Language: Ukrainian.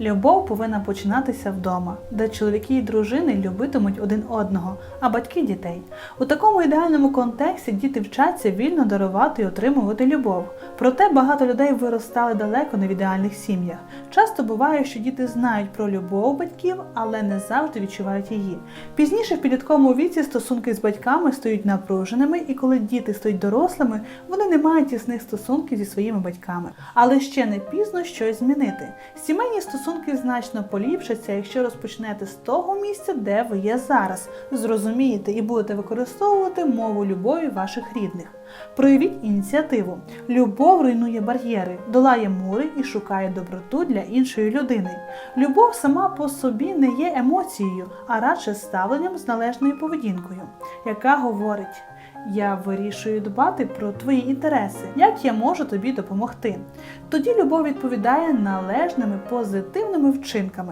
Любов повинна починатися вдома, де чоловіки і дружини любитимуть один одного, а батьки дітей. У такому ідеальному контексті діти вчаться вільно дарувати і отримувати любов. Проте багато людей виростали далеко не в ідеальних сім'ях. Часто буває, що діти знають про любов батьків, але не завжди відчувають її. Пізніше в підлітковому віці стосунки з батьками стають напруженими, і коли діти стають дорослими, вони не мають тісних стосунків зі своїми батьками. Але ще не пізно щось змінити. Сімейні стосунки значно поліпшаться, якщо розпочнете з того місця, де ви є зараз, зрозумієте і будете використовувати мову любові ваших рідних. Проявіть ініціативу. Любов руйнує бар'єри, долає мури і шукає доброту для іншої людини. Любов сама по собі не є емоцією, а радше ставленням з належною поведінкою, яка говорить. Я вирішую дбати про твої інтереси, як я можу тобі допомогти. Тоді любов відповідає належними позитивними вчинками.